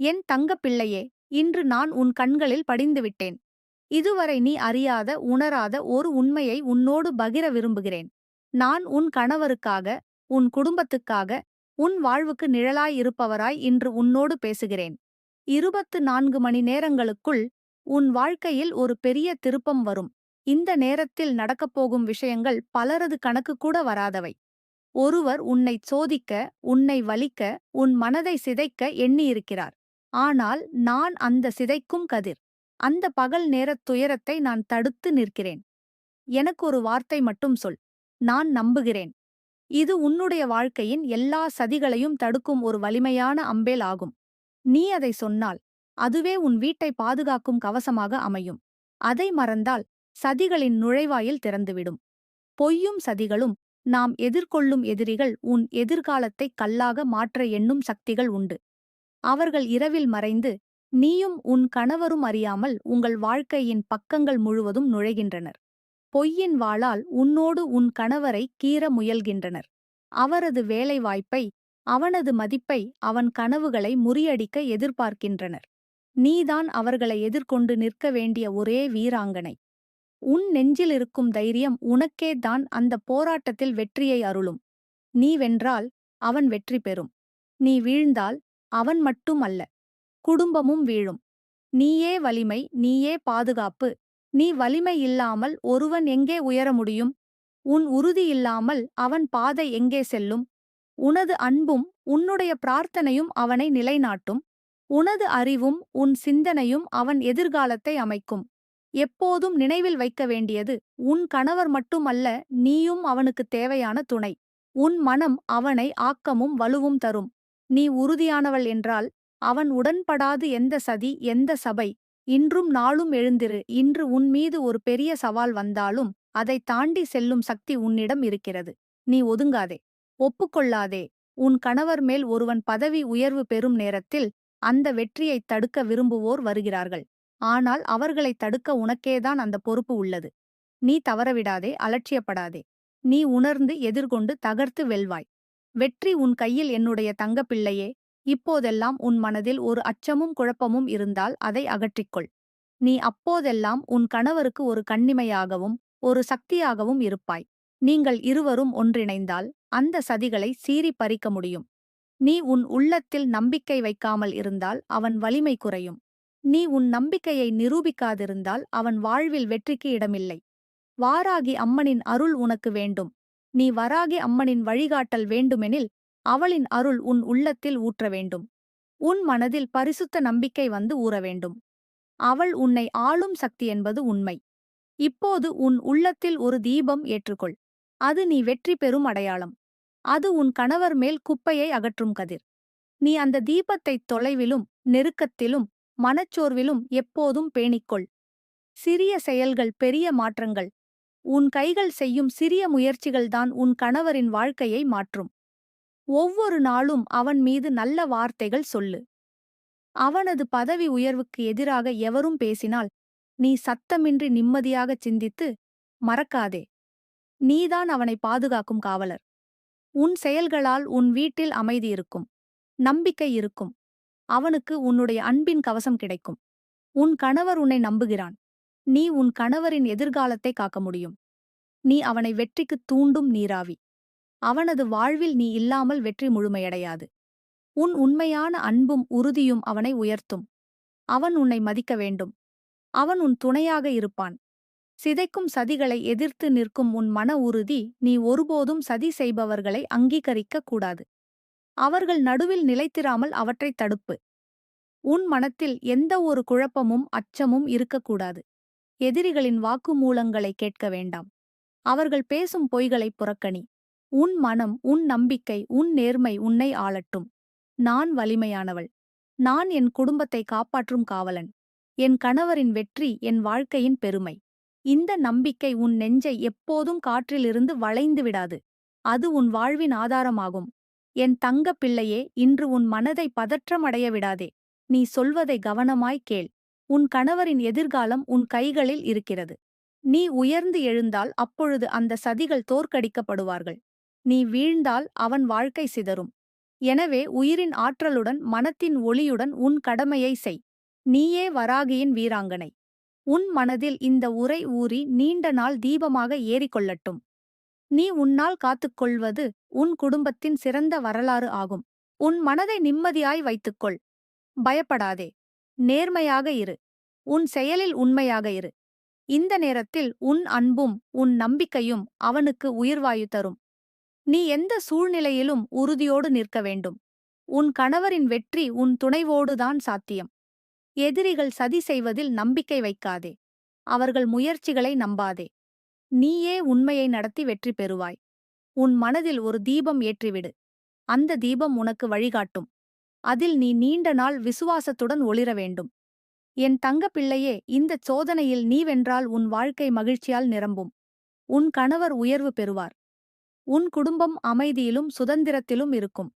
என் தங்கப் பிள்ளையே இன்று நான் உன் கண்களில் படிந்துவிட்டேன். இதுவரை நீ அறியாத உணராத ஒரு உண்மையை உன்னோடு பகிர விரும்புகிறேன். நான் உன் கணவருக்காக உன் குடும்பத்துக்காக உன் வாழ்வுக்கு நிழலாயிருப்பவராய் இன்று உன்னோடு பேசுகிறேன். இருபத்து நான்கு மணி நேரங்களுக்குள் உன் வாழ்க்கையில் ஒரு பெரிய திருப்பம் வரும். இந்த நேரத்தில் நடக்கப்போகும் விஷயங்கள் பலரது கணக்கு கூட வராதவை. ஒருவர் உன்னைச் சோதிக்க உன்னை வலிக்க உன் மனதை சிதைக்க எண்ணியிருக்கிறார். ஆனால் நான் அந்த சிதைக்கும் கதிர். அந்த பகல் நேரத் துயரத்தை நான் தடுத்து நிற்கிறேன். எனக்கு ஒரு வார்த்தை மட்டும் சொல். நான் நம்புகிறேன். இது உன்னுடைய வாழ்க்கையின் எல்லா சதிகளையும் தடுக்கும் ஒரு வலிமையான அம்பேல் ஆகும். நீ அதை சொன்னால் அதுவே உன் வீட்டை பாதுகாக்கும் கவசமாக அமையும். அதை மறந்தால் சதிகளின் நுழைவாயில் திறந்துவிடும். பொய்யும் சதிகளும் நாம் எதிர்கொள்ளும் எதிரிகள் உன் எதிர்காலத்தை கல்லாக மாற்ற எண்ணும் சக்திகள் உண்டு. அவர்கள் இரவில் மறைந்து நீயும் உன் கணவரும் அறியாமல் உங்கள் வாழ்க்கையின் பக்கங்கள் முழுவதும் நுழைகின்றனர். பொய்யின் வாளால் உன்னோடு உன் கணவரை கீற முயல்கின்றனர். அவரது வேலைவாய்ப்பை அவனது மதிப்பை அவன் கனவுகளை முறியடிக்க எதிர்பார்க்கின்றனர். நீதான் அவர்களை எதிர்கொண்டு நிற்க வேண்டிய ஒரே வீராங்கனை. உன் நெஞ்சில் இருக்கும் தைரியம் உனக்கே தான் அந்த போராட்டத்தில் வெற்றியை அருளும். நீ வென்றால் அவன் வெற்றி பெறும். நீ வீழ்ந்தால் அவன் மட்டும் அல்ல குடும்பமும் வீழும். நீயே வலிமை நீயே பாதுகாப்பு. நீ வலிமை இல்லாமல் ஒருவன் எங்கே உயர முடியும்? உன் உறுதி இல்லாமல் அவன் பாதை எங்கே செல்லும்? உனது அன்பும் உன்னுடைய பிரார்த்தனையும் அவனை நிலைநாட்டும். உனது அறிவும் உன் சிந்தனையும் அவன் எதிர்காலத்தை அமைக்கும். எப்போதும் நினைவில் வைக்க வேண்டியது உன் கணவர் மட்டுமல்ல நீயும் அவனுக்கு தேவையான துணை. உன் மனம் அவனை ஆக்கமும் வலுவும் தரும். நீ உறுதியானவள் என்றால் அவன் உடன்படாது எந்த சதி எந்த சபை. இன்றும் நாளும் எழுந்திரு. இன்று உன் மீது ஒரு பெரிய சவால் வந்தாலும் அதை தாண்டி செல்லும் சக்தி உன்னிடம் இருக்கிறது. நீ ஒதுங்காதே. ஒப்புக்கொள்ளாதே. உன் கணவர் மேல் ஒருவன் பதவி உயர்வு பெறும் நேரத்தில் அந்த வெற்றியைத் தடுக்க விரும்புவோர் வருகிறார்கள். ஆனால் அவர்களை தடுக்க உனக்கேதான் அந்த பொறுப்பு உள்ளது. நீ தவறவிடாதே அலட்சியப்படாதே. நீ உணர்ந்து எதிர்கொண்டு தகர்த்து வெல்வாய். வெற்றி உன் கையில் என்னுடைய தங்கப்பிள்ளையே. இப்போதெல்லாம் உன் மனதில் ஒரு அச்சமும் குழப்பமும் இருந்தால் அதை அகற்றிக்கொள். நீ அப்போதெல்லாம் உன் கணவருக்கு ஒரு கண்ணிமையாகவும் ஒரு சக்தியாகவும் இருப்பாய். நீங்கள் இருவரும் ஒன்றிணைந்தால் அந்த சதிகளை சீறி பறிக்க முடியும். நீ உன் உள்ளத்தில் நம்பிக்கை வைக்காமல் இருந்தால் அவன் வலிமை குறையும். நீ உன் நம்பிக்கையை நிரூபிக்காதிருந்தால் அவன் வாழ்வில் வெற்றிக்கு இடமில்லை. வாராகி அம்மனின் அருள் உனக்கு வேண்டும். நீ வராகி அம்மனின் வழிகாட்டல் வேண்டுமெனில் அவளின் அருள் உன் உள்ளத்தில் ஊற்ற வேண்டும். உன் மனதில் பரிசுத்த நம்பிக்கை வந்து ஊற வேண்டும். அவள் உன்னை ஆளும் சக்தி என்பது உண்மை. இப்போது உன் உள்ளத்தில் ஒரு தீபம் ஏற்றுக்கொள். அது நீ வெற்றி பெறும் அடையாளம். அது உன் கணவர் மேல் குப்பையை அகற்றும் கதிர். நீ அந்த தீபத்தைத் தொலைவிலும் நெருக்கத்திலும் மனச்சோர்விலும் எப்போதும் பேணிக்கொள். சிறிய செயல்கள் பெரிய மாற்றங்கள் உன் கைகள் செய்யும் சிறிய முயற்சிகள்தான் உன் கணவரின் வாழ்க்கையை மாற்றும். ஒவ்வொரு நாளும் அவன் மீது நல்ல வார்த்தைகள் சொல்லு. அவனது பதவி உயர்வுக்கு எதிராக எவரும் பேசினால் நீ சத்தமின்றி நிம்மதியாகச் சிந்தித்து மறக்காதே. நீதான் அவனை பாதுகாக்கும் காவலர். உன் செயல்களால் உன் வீட்டில் அமைதி இருக்கும். நம்பிக்கை இருக்கும். அவனுக்கு உன்னுடைய அன்பின் கவசம் கிடைக்கும். உன் கணவர் உன்னை நம்புகிறான். நீ உன் கணவரின் எதிர்காலத்தை காக்க முடியும். நீ அவனை வெற்றிக்குத் தூண்டும் நீராவி. அவனது வாழ்வில் நீ இல்லாமல் வெற்றி முழுமையடையாது. உன் உண்மையான அன்பும் உறுதியும் அவனை உயர்த்தும். அவன் உன்னை மதிக்க வேண்டும். அவன் உன் துணையாக இருப்பான். சிதைக்கும் சதிகளை எதிர்த்து நிற்கும் உன் மன உறுதி நீ ஒருபோதும் சதி செய்பவர்களை அங்கீகரிக்க கூடாது. அவர்கள் நடுவில் நிலைத்திராமல் அவற்றைத் தடுப்பு. உன் மனத்தில் எந்த ஒரு குழப்பமும் அச்சமும் இருக்கக்கூடாது. எதிரிகளின் வாக்குமூலங்களை கேட்க வேண்டாம். அவர்கள் பேசும் பொய்களை புறக்கணி. உன் மனம் உன் நம்பிக்கை உன் நேர்மை உன்னை ஆளட்டும். நான் வலிமையானவள். நான் என் குடும்பத்தை காப்பாற்றும் காவலன். என் கணவரின் வெற்றி என் வாழ்க்கையின் பெருமை. இந்த நம்பிக்கை உன் நெஞ்சை எப்போதும் காற்றிலிருந்து வளைந்து விடாது. அது உன் வாழ்வின் ஆதாரமாகும். என் தங்க பிள்ளையே இன்று உன் மனதை பதற்றமடைய விடாதே. நீ சொல்வதை கவனமாய் கேள். உன் கணவரின் எதிர்காலம் உன் கைகளில் இருக்கிறது. நீ உயர்ந்து எழுந்தால் அப்பொழுது அந்த சதிகள் தோற்கடிக்கப்படுவார்கள். நீ வீழ்ந்தால் அவன் வாழ்க்கை சிதறும். எனவே உயிரின் ஆற்றலுடன் மனத்தின் ஒளியுடன் உன் கடமையை செய். நீயே வராகியின் வீராங்கனை. உன் மனதில் இந்த உரை ஊறி நீண்ட நாள் தீபமாக ஏறிக்கொள்ளட்டும். நீ உன்னால் காத்துக்கொள்வது உன் குடும்பத்தின் சிறந்த வரலாறு ஆகும். உன் மனதை நிம்மதியாய் வைத்துக்கொள். பயப்படாதே. நேர்மையாக இரு. உன் செயலில் உண்மையாக இரு. இந்த நேரத்தில் உன் அன்பும் உன் நம்பிக்கையும் அவனுக்கு உயிர்வாயு தரும். நீ எந்த சூழ்நிலையிலும் உறுதியோடு நிற்க வேண்டும். உன் கணவரின் வெற்றி உன் துணைவோடுதான் சாத்தியம். எதிரிகள் சதி செய்வதில் நம்பிக்கை வைக்காதே. அவர்கள் முயற்சிகளை நம்பாதே. நீயே உண்மையை நடத்தி வெற்றி பெறுவாய். உன் மனதில் ஒரு தீபம் ஏற்றிவிடு. அந்த தீபம் உனக்கு வழிகாட்டும். அதில் நீ நீண்ட நாள் விசுவாசத்துடன் ஒளிர வேண்டும். என் தங்கப்பிள்ளையே இந்தச் சோதனையில் நீ வென்றால் உன் வாழ்க்கை மகிழ்ச்சியால் நிரம்பும். உன் கணவர் உயர்வு பெறுவார். உன் குடும்பம் அமைதியிலும் சுதந்திரத்திலும் இருக்கும்.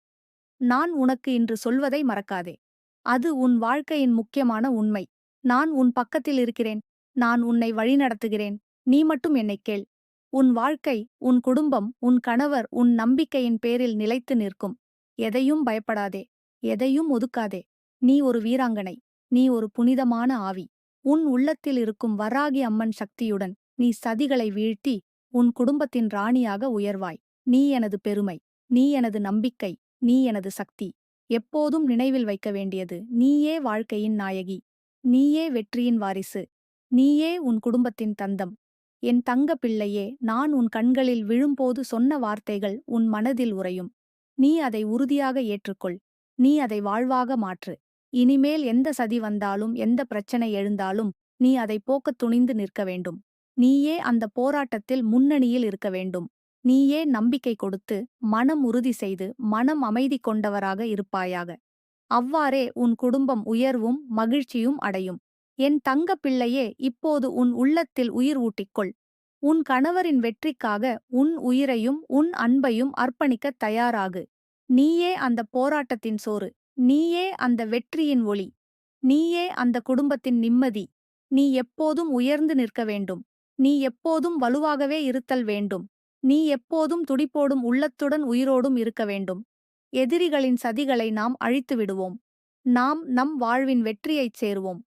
நான் உனக்கு இன்று சொல்வதை மறக்காதே. அது உன் வாழ்க்கையின் முக்கியமான உண்மை. நான் உன் பக்கத்தில் இருக்கிறேன். நான் உன்னை வழிநடத்துகிறேன். நீ மட்டும் என்னைக் கேள். உன் வாழ்க்கை உன் குடும்பம் உன் கணவர் உன் நம்பிக்கையின் பேரில் நிலைத்து நிற்கும். எதையும் பயப்படாதே. எதையும் ஒதுக்காதே. நீ ஒரு வீராங்கனை. நீ ஒரு புனிதமான ஆவி. உன் உள்ளத்தில் இருக்கும் வராகி அம்மன் சக்தியுடன் நீ சதிகளை வீழ்த்தி உன் குடும்பத்தின் ராணியாக உயர்வாய். நீ எனது பெருமை. நீ எனது நம்பிக்கை. நீ எனது சக்தி. எப்போதும் நினைவில் வைக்க வேண்டியது நீயே வாழ்க்கையின் நாயகி. நீயே வெற்றியின் வாரிசு. நீயே உன் குடும்பத்தின் தந்தம். என் தங்க பிள்ளையே நான் உன் கண்களில் விழும்போது சொன்ன வார்த்தைகள் உன் மனதில் உறையும். நீ அதை உறுதியாக ஏற்றுக்கொள். நீ அதை வாழ்வாக மாற்று. இனிமேல் எந்த சதி வந்தாலும் எந்த பிரச்சனை எழுந்தாலும் நீ அதை போக்கத் துணிந்து நிற்க வேண்டும். நீயே அந்த போராட்டத்தில் முன்னணியில் இருக்க வேண்டும். நீயே நம்பிக்கை கொடுத்து மனம் உறுதி செய்து மனம் அமைதி கொண்டவராக இருப்பாயாக. அவ்வாறே உன் குடும்பம் உயர்வும் மகிழ்ச்சியும் அடையும். என் தங்க பிள்ளையே இப்போது உன் உள்ளத்தில் உயிர் ஊட்டிக்கொள். உன் கணவரின் வெற்றிக்காக உன் உயிரையும் உன் அன்பையும் அர்ப்பணிக்கத் தயாராகு. நீயே அந்த போராட்டத்தின் சோறு. நீயே அந்த வெற்றியின் ஒளி. நீயே அந்த குடும்பத்தின் நிம்மதி. நீ எப்போதும் உயர்ந்து நிற்க வேண்டும். நீ எப்போதும் வலுவாகவே இருத்தல் வேண்டும். நீ எப்போதும் துடிப்போடும் உள்ளத்துடன் உயிரோடும் இருக்க வேண்டும். எதிரிகளின் சதிகளை நாம் அழித்து விடுவோம். நாம் நம் வாழ்வின் வெற்றியைச் சேருவோம்.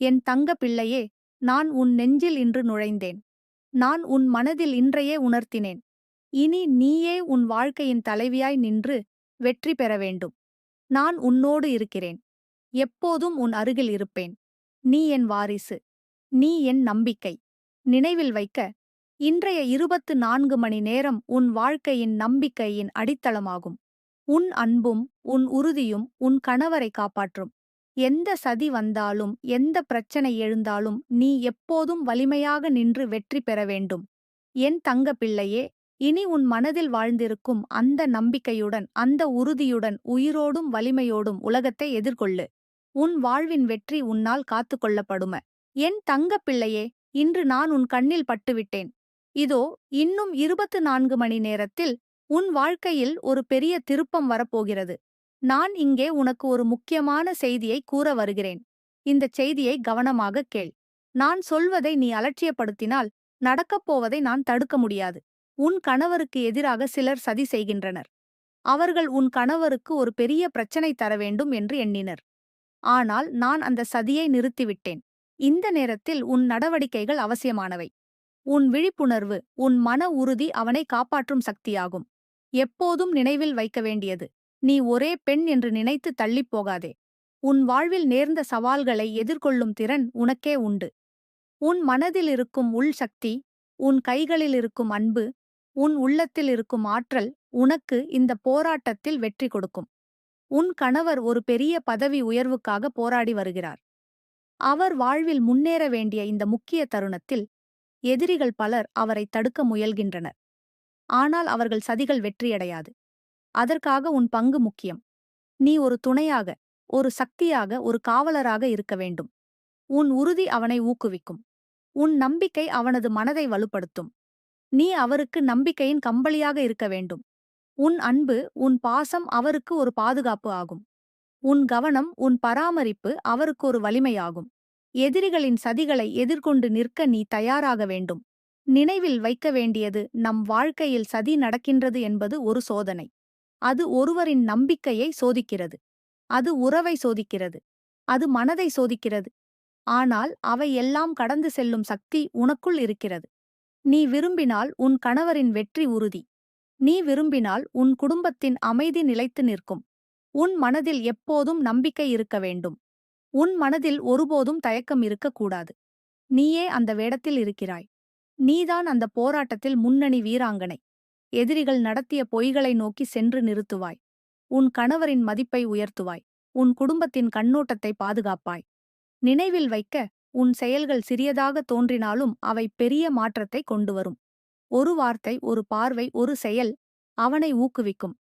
என் தங்க பிள்ளையே நான் உன் நெஞ்சில் இன்று நுழைந்தேன். நான் உன் மனதில் இன்றையே உணர்த்தினேன். இனி நீயே உன் வாழ்க்கையின் தலைவியாய் நின்று வெற்றி பெற வேண்டும். நான் உன்னோடு இருக்கிறேன். எப்போதும் உன் அருகில் இருப்பேன். நீ என் வாரிசு. நீ என் நம்பிக்கை. நினைவில் வைக்க இன்றைய இருபத்து நான்கு மணி நேரம் உன் வாழ்க்கையின் நம்பிக்கையின் அடித்தளமாகும். உன் அன்பும் உன் உறுதியும் உன் கணவரை காப்பாற்றும். எந்த சதி வந்தாலும் எந்த பிரச்சனை எழுந்தாலும் நீ எப்போதும் வலிமையாக நின்று வெற்றி பெற வேண்டும். என் தங்க பிள்ளையே இனி உன் மனதில் வாழ்ந்திருக்கும் அந்த நம்பிக்கையுடன் அந்த உறுதியுடன் உயிரோடும் வலிமையோடும் உலகத்தை எதிர்கொள்ளு. உன் வாழ்வின் வெற்றி உன்னால் காத்துக்கொள்ளப்படும என் தங்கப்பிள்ளையே இன்று நான் உன் கண்ணில் பட்டுவிட்டேன். இதோ இன்னும் இருபத்து நான்கு மணி நேரத்தில் உன் வாழ்க்கையில் ஒரு பெரிய திருப்பம் வரப்போகிறது. நான் இங்கே உனக்கு ஒரு முக்கியமான செய்தியை கூற வருகிறேன். இந்தச் செய்தியை கவனமாகக் கேள். நான் சொல்வதை நீ அலட்சியப்படுத்தினால் நடக்கப் போவதை நான் தடுக்க முடியாது. உன் கணவருக்கு எதிராக சிலர் சதி செய்கின்றனர். அவர்கள் உன் கணவருக்கு ஒரு பெரிய பிரச்சனை தர வேண்டும் என்று எண்ணினர். ஆனால் நான் அந்த சதியை நிறுத்திவிட்டேன். இந்த நேரத்தில் உன் நடவடிக்கைகள் அவசியமானவை. உன் விழிப்புணர்வு உன் மன உறுதி அவனை காப்பாற்றும் சக்தியாகும். எப்போதும் நினைவில் வைக்க வேண்டியது நீ ஒரே பெண் என்று நினைத்து தள்ளிப் போகாதே. உன் வாழ்வில் நேர்ந்த சவால்களை எதிர்கொள்ளும் திறன் உனக்கே உண்டு. உன் மனதில் இருக்கும் உள் சக்தி உன் கைகளில் இருக்கும் அன்பு உன் உள்ளத்தில் இருக்கும் ஆற்றல் உனக்கு இந்த போராட்டத்தில் வெற்றி கொடுக்கும். உன் கணவர் ஒரு பெரிய பதவி உயர்வுக்காக போராடி வருகிறார். அவர் வாழ்வில் முன்னேற வேண்டிய இந்த முக்கிய தருணத்தில் எதிரிகள் பலர் அவரை தடுக்க முயல்கின்றனர். ஆனால் அவர்கள் சதிகள் வெற்றியடையாது. அதற்காக உன் பங்கு முக்கியம். நீ ஒரு துணையாக ஒரு சக்தியாக ஒரு காவலராக இருக்க வேண்டும். உன் உறுதி அவனை ஊக்குவிக்கும். உன் நம்பிக்கை அவனது மனதை வலுப்படுத்தும். நீ அவருக்கு நம்பிக்கையின் கம்பளியாக இருக்க வேண்டும். உன் அன்பு உன் பாசம் அவருக்கு ஒரு பாதுகாப்பு ஆகும். உன் கவனம் உன் பராமரிப்பு அவருக்கு ஒரு வலிமையாகும். எதிரிகளின் சதிகளை எதிர்கொண்டு நிற்க நீ தயாராக வேண்டும். நினைவில் வைக்க வேண்டியது நம் வாழ்க்கையில் சதி நடக்கின்றது என்பது ஒரு சோதனை. அது ஒருவரின் நம்பிக்கையை சோதிக்கிறது. அது உறவை சோதிக்கிறது. அது மனதை சோதிக்கிறது. ஆனால் அவை எல்லாம் கடந்து செல்லும் சக்தி உனக்குள் இருக்கிறது. நீ விரும்பினால் உன் கணவரின் வெற்றி உறுதி. நீ விரும்பினால் உன் குடும்பத்தின் அமைதி நிலைத்து நிற்கும். உன் மனதில் எப்போதும் நம்பிக்கை இருக்க வேண்டும். உன் மனதில் ஒருபோதும் தயக்கம் இருக்கக்கூடாது. நீயே அந்த வேடத்தில் இருக்கிறாய். நீதான் அந்த போராட்டத்தில் முன்னணி வீராங்கனை. எதிரிகள் நடத்திய பொய்களை நோக்கி சென்று நிறுத்துவாய். உன் கணவரின் மதிப்பை உயர்த்துவாய். உன் குடும்பத்தின் கண்ணோட்டத்தை பாதுகாப்பாய். நினைவில் வைக்க உன் செயல்கள் சிறியதாக தோன்றினாலும் அவை பெரிய மாற்றத்தை கொண்டு வரும் ஒரு வார்த்தை ஒரு பார்வை ஒரு செயல் அவனை ஊக்குவிக்கும்.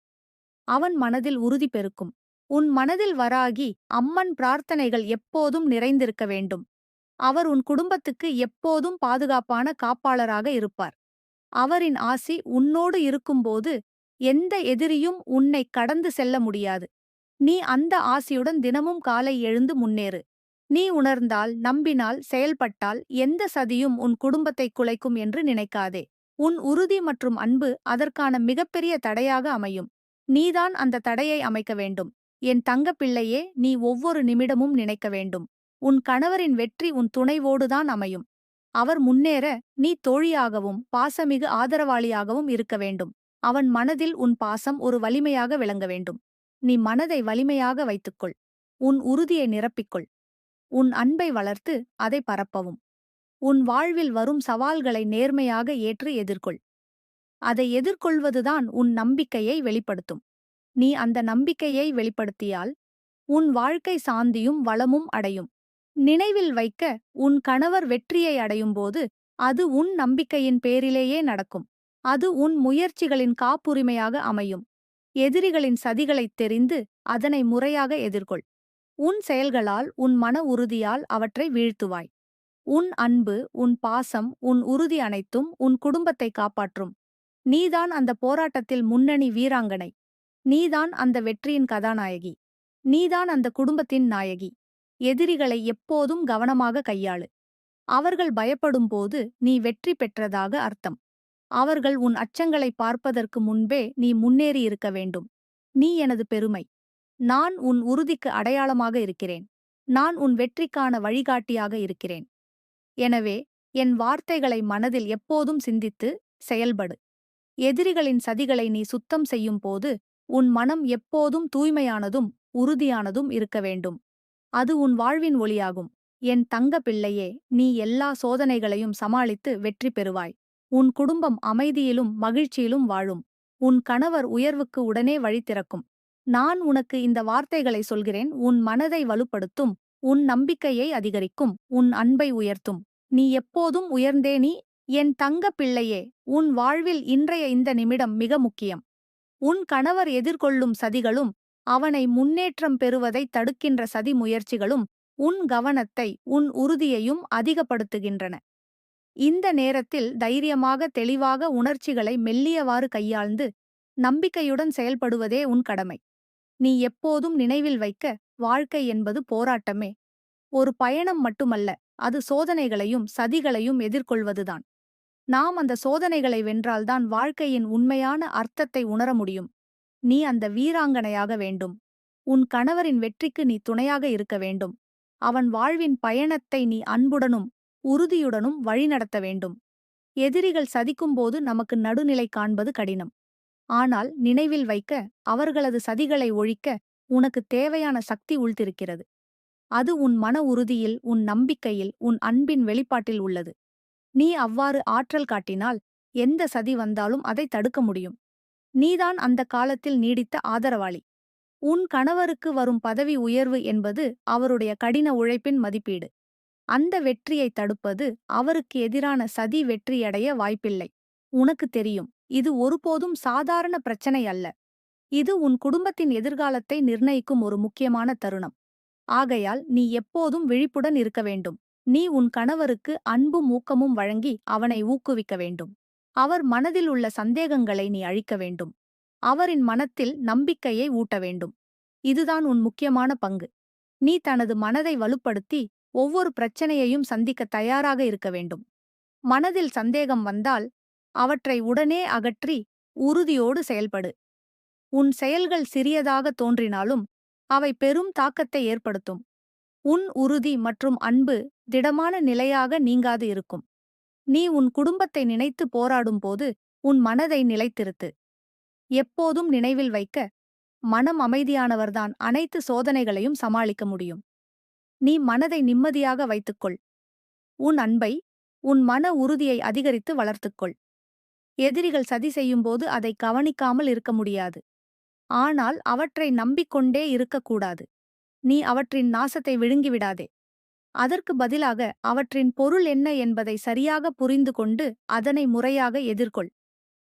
அவன் மனதில் உறுதி பெருக்கும். உன் மனதில் வராகி அம்மன் பிரார்த்தனைகள் எப்போதும் நிறைந்திருக்க வேண்டும். அவர் உன் குடும்பத்துக்கு எப்போதும் பாதுகாப்பான காப்பாளராக இருப்பார். அவரின் ஆசி உன்னோடு இருக்கும்போது எந்த எதிரியும் உன்னை கடந்து செல்ல முடியாது. நீ அந்த ஆசியுடன் தினமும் காலை எழுந்து முன்னேறு. நீ உணர்ந்தால் நம்பினால் செயல்பட்டால் எந்த சதியும் உன் குடும்பத்தை குலைக்கும் என்று நினைக்காதே. உன் உறுதி மற்றும் அன்பு அதற்கான மிகப்பெரிய தடையாக அமையும். நீதான் அந்த தடையை அமைக்க வேண்டும். என் தங்கப்பிள்ளையே நீ ஒவ்வொரு நிமிடமும் நினைக்க வேண்டும். உன் கணவரின் வெற்றி உன் துணைவோடுதான் அமையும். அவர் முன்னேற நீ தோழியாகவும் பாசமிகு ஆதரவாளியாகவும் இருக்க வேண்டும். அவன் மனதில் உன் பாசம் ஒரு வலிமையாக விளங்க வேண்டும். நீ மனதை வலிமையாக வைத்துக்கொள். உன் உறுதியை நிரப்பிக்கொள். உன் அன்பை வளர்த்து அதை பரப்பவும். உன் வாழ்வில் வரும் சவால்களை நேர்மையாக ஏற்று எதிர்கொள். அதை எதிர்கொள்வதுதான் உன் நம்பிக்கையை வெளிப்படுத்தும். நீ அந்த நம்பிக்கையை வெளிப்படுத்தியால் உன் வாழ்க்கை சாந்தியும் வளமும் அடையும். நினைவில் வைக்க உன் கணவர் வெற்றியை அடையும்போது அது உன் நம்பிக்கையின் பேரிலேயே நடக்கும். அது உன் முயற்சிகளின் காப்புரிமையாக அமையும். எதிரிகளின் சதிகளைத் தெரிந்து அதனை முறையாக எதிர்கொள். உன் செயல்களால் உன் மன உறுதியால் அவற்றை வீழ்த்துவாய். உன் அன்பு உன் பாசம் உன் உறுதி அனைத்தும் உன் குடும்பத்தை காப்பாற்றும். நீதான் அந்த போராட்டத்தில் முன்னணி வீராங்கனை. நீதான் அந்த வெற்றியின் கதாநாயகி. நீதான் அந்த குடும்பத்தின் நாயகி. எதிரிகளை எப்போதும் கவனமாக கையாளு. அவர்கள் பயப்படும்போது நீ வெற்றி பெற்றதாக அர்த்தம். அவர்கள் உன் அச்சங்களை பார்ப்பதற்கு முன்பே நீ முன்னேறியிருக்க வேண்டும். நீ எனது பெருமை. நான் உன் உறுதிக்கு அடையாளமாக இருக்கிறேன். நான் உன் வெற்றிக்கான வழிகாட்டியாக இருக்கிறேன். எனவே என் வார்த்தைகளை மனதில் எப்போதும் சிந்தித்து செயல்படு. எதிரிகளின் சதிகளை நீ சுத்தம் செய்யும் போது உன் மனம் எப்போதும் தூய்மையானதும் உறுதியானதும் இருக்க வேண்டும். அது உன் வாழ்வின் ஒளியாகும். என் தங்க பிள்ளையே நீ எல்லா சோதனைகளையும் சமாளித்து வெற்றி பெறுவாய். உன் குடும்பம் அமைதியிலும் மகிழ்ச்சியிலும் வாழும். உன் கணவர் உயர்வுக்கு உடனே வழி திறக்கும். நான் உனக்கு இந்த வார்த்தைகளை சொல்கிறேன். உன் மனதை வலுப்படுத்தும். உன் நம்பிக்கையை அதிகரிக்கும். உன் அன்பை உயர்த்தும். நீ எப்போதும் உயர்ந்தே நீ. என் தங்க பிள்ளையே உன் வாழ்வில் இன்றைய இந்த நிமிடம் மிக முக்கியம். உன் கணவர் எதிர்கொள்ளும் சதிகளும் அவனை முன்னேற்றம் பெறுவதை தடுக்கின்ற சதி முயற்சிகளும் உன் கவனத்தை உன் உறுதியையும் அதிகப்படுத்துகின்றன. இந்த நேரத்தில் தைரியமாக தெளிவாக உணர்ச்சிகளை மெல்லியவாறு கையாழ்ந்து நம்பிக்கையுடன் செயல்படுவதே உன் கடமை. நீ எப்போதும் நினைவில் வைக்க வாழ்க்கை என்பது போராட்டமே. ஒரு பயணம் மட்டுமல்ல அது சோதனைகளையும் சதிகளையும் எதிர்கொள்வதுதான். நாம் அந்த சோதனைகளை வென்றால்தான் வாழ்க்கையின் உண்மையான அர்த்தத்தை உணர முடியும். நீ அந்த வீராங்கனையாக வேண்டும். உன் கணவரின் வெற்றிக்கு நீ துணையாக இருக்க வேண்டும். அவன் வாழ்வின் பயணத்தை நீ அன்புடனும் உறுதியுடனும் வழிநடத்த வேண்டும். எதிரிகள் சதிக்கும்போது நமக்கு நடுநிலை காண்பது கடினம். ஆனால் நினைவில் வைக்க அவர்களது சதிகளை ஒழிக்க உனக்கு தேவையான சக்தி உள்திருக்கிறது. அது உன் மன உறுதியில் உன் நம்பிக்கையில் உன் அன்பின் வெளிப்பாட்டில் உள்ளது. நீ அவ்வாறு ஆற்றல் காட்டினால் எந்த சதி வந்தாலும் அதை தடுக்க முடியும். நீதான் அந்த காலத்தில் நீடித்த ஆதரவாளி. உன் கணவருக்கு வரும் பதவி உயர்வு என்பது அவருடைய கடின உழைப்பின் மதிப்பீடு. அந்த வெற்றியை தடுப்பது அவருக்கு எதிரான சதி வெற்றியடைய வாய்ப்பில்லை. உனக்கு தெரியும். இது ஒருபோதும் சாதாரண பிரச்சனை அல்ல. இது உன் குடும்பத்தின் எதிர்காலத்தை நிர்ணயிக்கும் ஒரு முக்கியமான தருணம். ஆகையால் நீ எப்போதும் விழிப்புடன் இருக்க வேண்டும். நீ உன் கணவருக்கு அன்பும் ஊக்கமும் வழங்கி அவனை ஊக்குவிக்க வேண்டும். அவர் மனதில் உள்ள சந்தேகங்களை நீ அழிக்க வேண்டும். அவரின் மனத்தில் நம்பிக்கையை ஊட்ட வேண்டும். இதுதான் உன் முக்கியமான பங்கு. நீ தனது மனதை வலுப்படுத்தி ஒவ்வொரு பிரச்சனையையும் சந்திக்க தயாராக இருக்க வேண்டும். மனதில் சந்தேகம் வந்தால் அவற்றை உடனே அகற்றி உறுதியோடு செயல்படு. உன் செயல்கள் சிறியதாக தோன்றினாலும் அவை பெரும் தாக்கத்தை ஏற்படுத்தும். உன் உறுதி மற்றும் அன்பு திடமான நிலையாக நீங்காது இருக்கும். நீ உன் குடும்பத்தை நினைத்து போராடும்போது உன் மனதை நிலைத்திருத்து. எப்போதும் நினைவில் வைக்க மனம் அமைதியானவர்தான் அனைத்து சோதனைகளையும் சமாளிக்க முடியும். நீ மனதை நிம்மதியாக வைத்துக்கொள். உன் அன்பை உன் மன உறுதியை அதிகரித்து வளர்த்துக்கொள். எதிரிகள் சதி செய்யும்போது அதை கவனிக்காமல் இருக்க முடியாது. ஆனால் அவற்றை நம்பிக்கொண்டே இருக்கக்கூடாது. நீ அவற்றின் நாசத்தை விழுங்கிவிடாதே அதற்கு பதிலாக அவற்றின் பொருள் என்ன என்பதை சரியாக புரிந்து கொண்டு அதனை முறையாக எதிர்கொள்.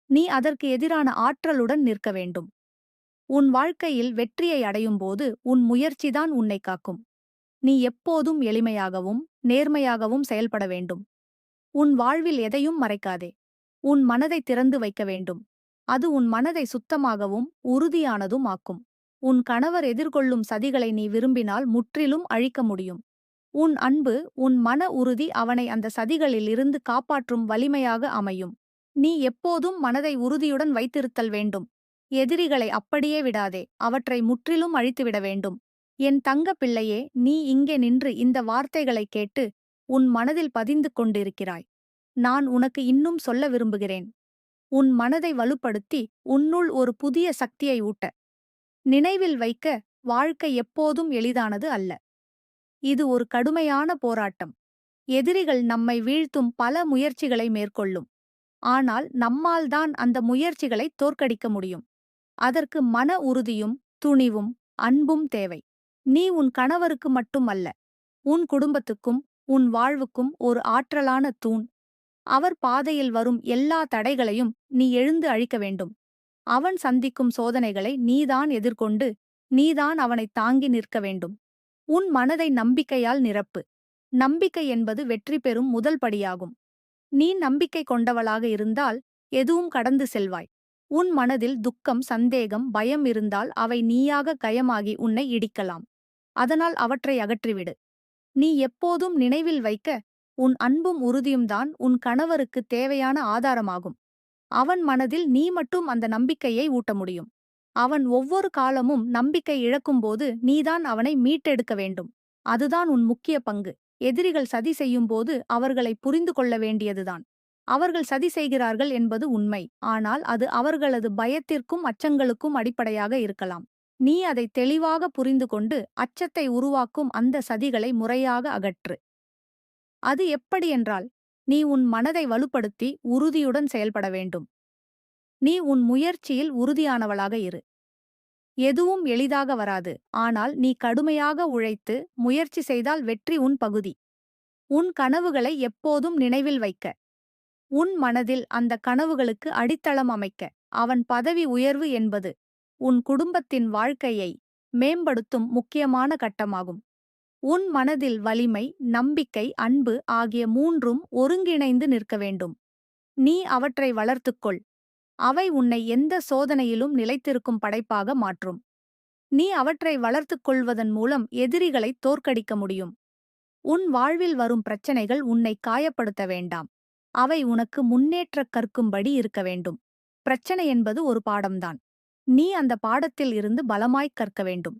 நீ அதற்கு எதிரான ஆற்றலுடன் நிற்க வேண்டும். உன் வாழ்க்கையில் வெற்றியை அடையும்போது உன் முயற்சிதான் உன்னை காக்கும். நீ எப்போதும் எளிமையாகவும் நேர்மையாகவும் செயல்பட வேண்டும். உன் வாழ்வில் எதையும் மறைக்காதே. உன் மனதை திறந்து வைக்க வேண்டும். அது உன் மனதை சுத்தமாகவும் உறுதியானதும் ஆக்கும். உன் கணவர் எதிர்கொள்ளும் சதிகளை நீ விரும்பினால் முற்றிலும் அழிக்க முடியும். உன் அன்பு உன் மன உறுதி அவனை அந்த சதிகளில் இருந்து காப்பாற்றும் வலிமையாக அமையும். நீ எப்போதும் மனதை உறுதியுடன் வைத்திருத்தல் வேண்டும். எதிரிகளை அப்படியே விடாதே அவற்றை முற்றிலும் அழித்துவிட வேண்டும். என் தங்க பிள்ளையே நீ இங்கே நின்று இந்த வார்த்தைகளைக் கேட்டு உன் மனதில் பதிந்து கொண்டிருக்கிறாய். நான் உனக்கு இன்னும் சொல்ல விரும்புகிறேன். உன் மனதை வலுப்படுத்தி உன்னுள் ஒரு புதிய சக்தியை ஊட்ட. நினைவில் வைக்க வாழ்க்கை எப்போதும் எளிதானது அல்ல. இது ஒரு கடுமையான போராட்டம். எதிரிகள் நம்மை வீழ்த்தும் பல முயற்சிகளை மேற்கொள்ளும். ஆனால் நம்மால்தான் அந்த முயற்சிகளை தோற்கடிக்க முடியும். அதற்கு மன உறுதியும் துணிவும் அன்பும் தேவை. நீ உன் கணவருக்கு மட்டும் அல்ல உன் குடும்பத்துக்கும் உன் வாழ்வுக்கும் ஒரு ஆற்றலான தூண். அவர் பாதையில் வரும் எல்லா தடைகளையும் நீ எழுந்து அழிக்க வேண்டும். அவன் சந்திக்கும் சோதனைகளை நீதான் எதிர்கொண்டு நீதான் அவனை தாங்கி நிற்க வேண்டும். உன் மனதை நம்பிக்கையால் நிரப்பு. நம்பிக்கை என்பது வெற்றி பெறும் முதல் படியாகும். நீ நம்பிக்கை கொண்டவளாக இருந்தால் எதுவும் கடந்து செல்வாய். உன் மனதில் துக்கம் சந்தேகம் பயம் இருந்தால் அவை நீயாக கயமாகி உன்னை இடிக்கலாம். அதனால் அவற்றை அகற்றிவிடு. நீ எப்போதும் நினைவில் வைக்க உன் அன்பும் உறுதியும்தான் உன் கணவருக்கு தேவையான ஆதாரமாகும். அவன் மனதில் நீ மட்டும் அந்த நம்பிக்கையை ஊட்ட முடியும். அவன் ஒவ்வொரு காலமும் நம்பிக்கை இழக்கும்போது நீதான் அவனை மீட்டெடுக்க வேண்டும். அதுதான் உன் முக்கிய பங்கு. எதிரிகள் சதி செய்யும்போது அவர்களை புரிந்து கொள்ள வேண்டியதுதான். அவர்கள் சதி செய்கிறார்கள் என்பது உண்மை. ஆனால் அது அவர்களது பயத்திற்கும் அச்சங்களுக்கும் அடிப்படையாக இருக்கலாம். நீ அதை தெளிவாக புரிந்து கொண்டு அச்சத்தை உருவாக்கும் அந்த சதிகளை முறையாக அகற்று. அது எப்படியென்றால் நீ உன் மனதை வலுப்படுத்தி உறுதியுடன் செயல்பட வேண்டும். நீ உன் முயற்சியில் உறுதியானவளாக இரு. எதுவும் எளிதாக வராது. ஆனால் நீ கடுமையாக உழைத்து முயற்சி செய்தால் வெற்றி உன் பகுதி. உன் கனவுகளை எப்போதும் நினைவில் வைக்க. உன் மனதில் அந்த கனவுகளுக்கு அடித்தளம் அமைக்க. அவன் பதவி உயர்வு என்பது உன் குடும்பத்தின் வாழ்க்கையை மேம்படுத்தும் முக்கியமான கட்டமாகும். உன் மனதில் வலிமை நம்பிக்கை அன்பு ஆகிய மூன்றும் ஒருங்கிணைந்து நிற்க வேண்டும். நீ அவற்றை வளர்த்துக்கொள். அவை உன்னை எந்த சோதனையிலும் நிலைத்திருக்கும் படைப்பாக மாற்றும். நீ அவற்றை வளர்த்துக் கொள்வதன் மூலம் எதிரிகளை தோற்கடிக்க முடியும். உன் வாழ்வில் வரும் பிரச்சனைகள் உன்னை காயப்படுத்த வேண்டாம். அவை உனக்கு முன்னேற்றக் கற்கும்படி இருக்க வேண்டும். பிரச்சனை என்பது ஒரு பாடம்தான். நீ அந்த பாடத்தில் இருந்து பலமாய்க் கற்க வேண்டும்.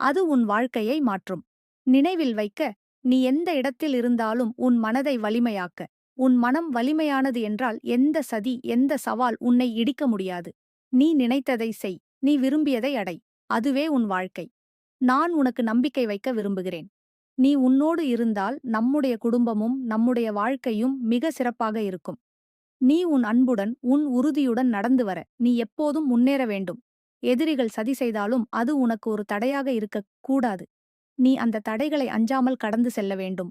அது உன் வாழ்க்கையை மாற்றும். நினைவில் வைக்க நீ எந்த இடத்தில் இருந்தாலும் உன் மனதை வலிமையாக்க. உன் மனம் வலிமையானது என்றால் எந்த சதி எந்த சவால் உன்னை இடிக்க முடியாது. நீ நினைத்ததை செய். நீ விரும்பியதை அடை. அதுவே உன் வாழ்க்கை. நான் உனக்கு நம்பிக்கை வைக்க விரும்புகிறேன். நீ உன்னோடு இருந்தால் நம்முடைய குடும்பமும் நம்முடைய வாழ்க்கையும் மிக சிறப்பாக இருக்கும். நீ உன் அன்புடன் உன் உறுதியுடன் நடந்து வர. நீ எப்போதும் முன்னேற வேண்டும். எதிரிகள் சதி செய்தாலும் அது உனக்கு ஒரு தடையாக இருக்கக் கூடாது. நீ அந்த தடைகளை அஞ்சாமல் கடந்து செல்ல வேண்டும்.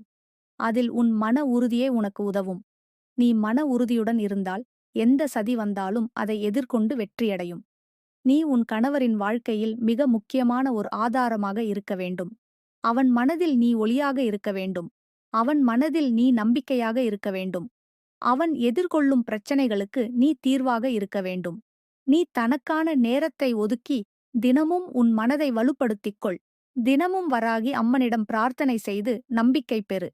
அதில் உன் மன உறுதியே உனக்கு உதவும். நீ மன உறுதியுடன் இருந்தால் எந்த சதி வந்தாலும் அதை எதிர்கொண்டு வெற்றியடையும். நீ உன் கணவரின் வாழ்க்கையில் மிக முக்கியமான ஒரு ஆதாரமாக இருக்க வேண்டும். அவன் மனதில் நீ ஒளியாக இருக்க வேண்டும். அவன் மனதில் நீ நம்பிக்கையாக இருக்க வேண்டும். அவன் எதிர்கொள்ளும் பிரச்சனைகளுக்கு நீ தீர்வாக இருக்க வேண்டும். நீ தனக்கான நேரத்தை ஒதுக்கி தினமும் உன் மனதை வலுப்படுத்திக் கொள். தினமும் வராகி அம்மனிடம் பிரார்த்தனை செய்து நம்பிக்கை பெறு.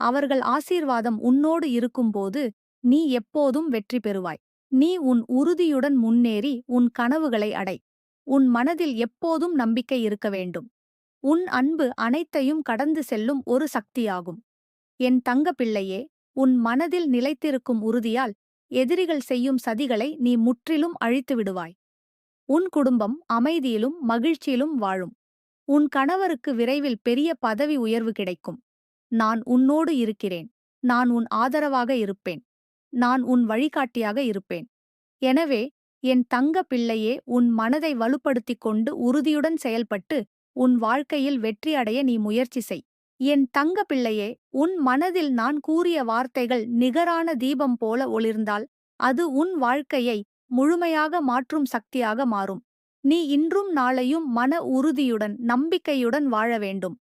அவர்கள் ஆசீர்வாதம் உன்னோடு இருக்கும்போது நீ எப்போதும் வெற்றி பெறுவாய். நீ உன் உறுதியுடன் முன்னேறி உன் கனவுகளை அடை. உன் மனதில் எப்போதும் நம்பிக்கை இருக்க வேண்டும். உன் அன்பு அனைத்தையும் கடந்து செல்லும் ஒரு சக்தியாகும். என் தங்க பிள்ளையே உன் மனதில் நிலைத்திருக்கும் உறுதியால் எதிரிகள் செய்யும் சதிகளை நீ முற்றிலும் அழித்து விடுவாய். உன் குடும்பம் அமைதியிலும் மகிழ்ச்சியிலும் வாழும். உன் கணவருக்கு விரைவில் பெரிய பதவி உயர்வு கிடைக்கும். நான் உன்னோடு இருக்கிறேன். நான் உன் ஆதரவாக இருப்பேன். நான் உன் வழிகாட்டியாக இருப்பேன். எனவே என் தங்க பிள்ளையே உன் மனதை வலுப்படுத்திக் கொண்டு உறுதியுடன் செயல்பட்டு உன் வாழ்க்கையில் வெற்றி அடைய நீ முயற்சி செய். என் தங்க பிள்ளையே உன் மனதில் நான் கூறிய வார்த்தைகள் நிகரான தீபம் போல ஒளிர்ந்தால் அது உன் வாழ்க்கையை முழுமையாக மாற்றும் சக்தியாக மாறும். நீ இன்றும் நாளையும் மன உறுதியுடன் நம்பிக்கையுடன் வாழ வேண்டும்.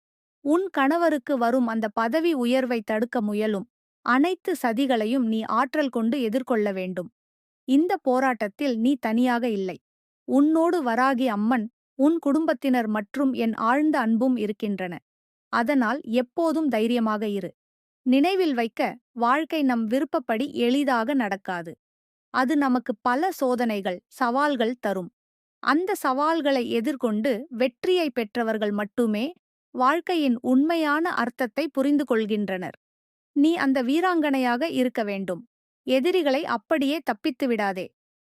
உன் கணவருக்கு வரும் அந்த பதவி உயர்வை தடுக்க முயலும். அனைத்து சதிகளையும் நீ ஆற்றல் கொண்டு எதிர்கொள்ள வேண்டும். இந்த போராட்டத்தில் நீ தனியாக இல்லை. உன்னோடு வராகி அம்மன் உன் குடும்பத்தினர் மற்றும் என் ஆழ்ந்த அன்பும் இருக்கின்றன. அதனால் எப்போதும் தைரியமாக இரு. நினைவில் வைக்க வாழ்க்கை நம் விருப்பப்படி எளிதாக நடக்காது. அது நமக்கு பல சோதனைகள் சவால்கள் தரும். அந்த சவால்களை எதிர்கொண்டு வெற்றியை பெற்றவர்கள் மட்டுமே வாழ்க்கையின் உண்மையான அர்த்தத்தை புரிந்து கொள்கின்றனர். நீ அந்த வீராங்கனையாக இருக்க வேண்டும். எதிரிகளை அப்படியே தப்பித்து விடாதே.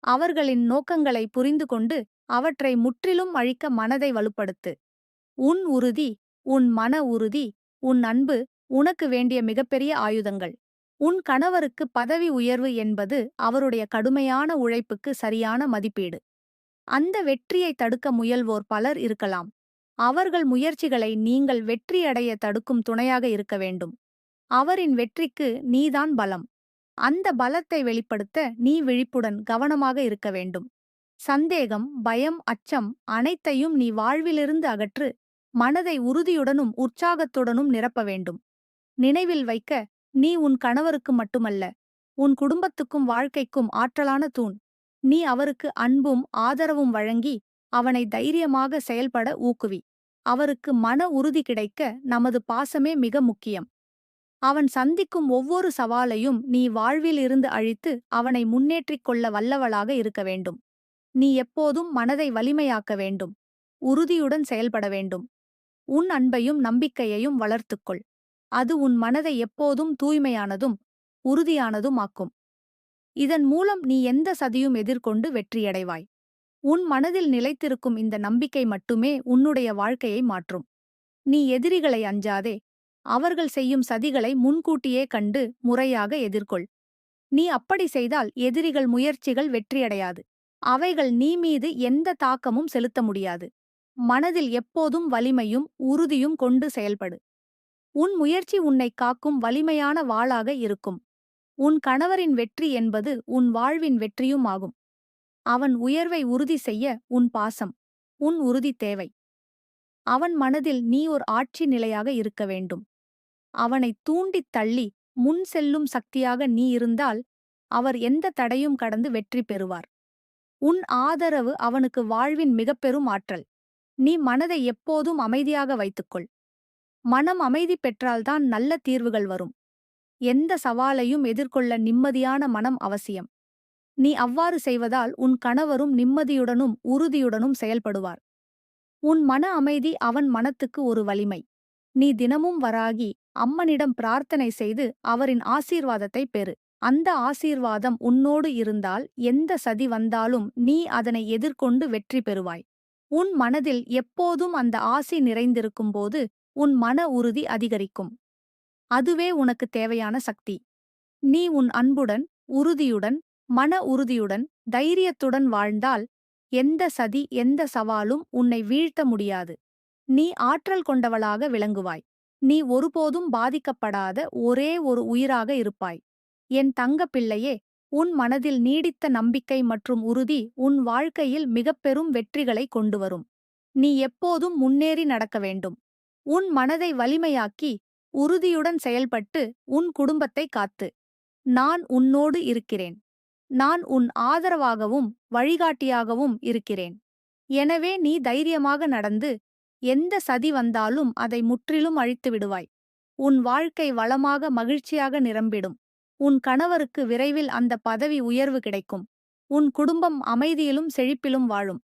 அவர்களின் நோக்கங்களை புரிந்து கொண்டு அவற்றை முற்றிலும் அழிக்க மனதை வலுப்படுத்து. உன் உறுதி உன் மன உறுதி உன் அன்பு உனக்கு வேண்டிய மிகப்பெரிய ஆயுதங்கள். உன் கணவருக்கு பதவி உயர்வு என்பது அவருடைய கடுமையான உழைப்புக்கு சரியான மதிப்பீடு. அந்த வெற்றியை தடுக்க முயல்வோர் பலர் இருக்கலாம். அவர்கள் முயற்சிகளை நீங்கள் வெற்றியடைய தடுக்கும் துணையாக இருக்க வேண்டும். அவரின் வெற்றிக்கு நீதான் பலம். அந்த பலத்தை வெளிப்படுத்த நீ விழிப்புடன் கவனமாக இருக்க வேண்டும். சந்தேகம் பயம் அச்சம் அனைத்தையும் நீ வாழ்விலிருந்து அகற்று மனதை உறுதியுடனும் உற்சாகத்துடனும் நிரப்ப வேண்டும். நினைவில் வைக்க நீ உன் கணவருக்கு மட்டுமல்ல உன் குடும்பத்துக்கும் வாழ்க்கைக்கும் ஆற்றலான தூண். நீ அவருக்கு அன்பும் ஆதரவும் வழங்கி அவனை தைரியமாக செயல்பட ஊக்குவி. அவருக்கு மன உறுதி கிடைக்க நமது பாசமே மிக முக்கியம். அவன் சந்திக்கும் ஒவ்வொரு சவாலையும் நீ வாழ்வில் இருந்து அழித்து அவனை முன்னேற்றிக் கொள்ள வல்லவளாக இருக்க வேண்டும். நீ எப்போதும் மனதை வலிமையாக்க வேண்டும். உறுதியுடன் செயல்பட வேண்டும். உன் அன்பையும் நம்பிக்கையையும் வளர்த்துக்கொள். அது உன் மனதை எப்போதும் தூய்மையானதும் உறுதியானதும் ஆக்கும். இதன் மூலம் நீ எந்த சதியும் எதிர்கொண்டு வெற்றியடைவாய். உன் மனதில் நிலைத்திருக்கும் இந்த நம்பிக்கை மட்டுமே உன்னுடைய வாழ்க்கையை மாற்றும். நீ எதிரிகளை அஞ்சாதே. அவர்கள் செய்யும் சதிகளை முன்கூட்டியே கண்டு முறையாக எதிர்கொள். நீ அப்படி செய்தால் எதிரிகள் முயற்சிகள் வெற்றியடையாது. அவைகள் நீ மீது எந்த தாக்கமும் செலுத்த முடியாது. மனதில் எப்போதும் வலிமையும் உறுதியும் கொண்டு செயல்படு. உன் முயற்சி உன்னை காக்கும் வலிமையான வாளாக இருக்கும். உன் கணவரின் வெற்றி என்பது உன் வாழ்வின் வெற்றியும் ஆகும். அவன் உயர்வை உறுதி செய்ய உன் பாசம் உன் உறுதி தேவை. அவன் மனதில் நீ ஒரு ஆட்சி நிலையாக இருக்க வேண்டும். அவனை தூண்டித் தள்ளி முன் செல்லும் சக்தியாக நீ இருந்தால் அவர் எந்த தடையும் கடந்து வெற்றி பெறுவார். உன் ஆதரவு அவனுக்கு வாழ்வின் மிகப்பெரும் ஆற்றல். நீ மனதை எப்போதும் அமைதியாக வைத்துக்கொள். மனம் அமைதி பெற்றால்தான் நல்ல தீர்வுகள் வரும். எந்த சவாலையும் எதிர்கொள்ள நிம்மதியான மனம் அவசியம். நீ அவ்வாறு செய்வதால் உன் கணவரும் நிம்மதியுடனும் உறுதியுடனும் செயல்படுவார். உன் மன அமைதி அவன் மனத்துக்கு ஒரு வலிமை. நீ தினமும் வராகி அம்மனிடம் பிரார்த்தனை செய்து அவரின் ஆசீர்வாதத்தை பெறு. அந்த ஆசீர்வாதம் உன்னோடு இருந்தால் எந்த சதி வந்தாலும் நீ அதனை எதிர்கொண்டு வெற்றி பெறுவாய். உன் மனதில் எப்போதும் அந்த ஆசி நிறைந்திருக்கும்போது உன் மன உறுதி அதிகரிக்கும். அதுவே உனக்கு தேவையான சக்தி. நீ உன் அன்புடன் உறுதியுடன் மன உறுதியுடன் தைரியத்துடன் வாழ்ந்தால் எந்த சதி எந்த சவாலும் உன்னை வீழ்த்த முடியாது. நீ ஆற்றல் கொண்டவளாக விளங்குவாய். நீ ஒருபோதும் பாதிக்கப்படாத ஒரே ஒரு உயிராக இருப்பாய். என் தங்க பிள்ளையே உன் மனதில் நீடித்த நம்பிக்கை மற்றும் உறுதி உன் வாழ்க்கையில் மிகப்பெரும் வெற்றிகளை கொண்டு வரும். நீ எப்போதும் முன்னேறி நடக்க வேண்டும். உன் மனதை வலிமையாக்கி உறுதியுடன் செயல்பட்டு உன் குடும்பத்தை காத்து. நான் உன்னோடு இருக்கிறேன். நான் உன் ஆதரவாகவும் வழிகாட்டியாகவும் இருக்கிறேன். எனவே நீ தைரியமாக நடந்து எந்த சதி வந்தாலும் அதை முற்றிலும் அழித்து விடுவாய். உன் வாழ்க்கை வளமாக மகிழ்ச்சியாக நிரம்பிடும். உன் கணவருக்கு விரைவில் அந்த பதவி உயர்வு கிடைக்கும். உன் குடும்பம் அமைதியிலும் செழிப்பிலும் வாழும்.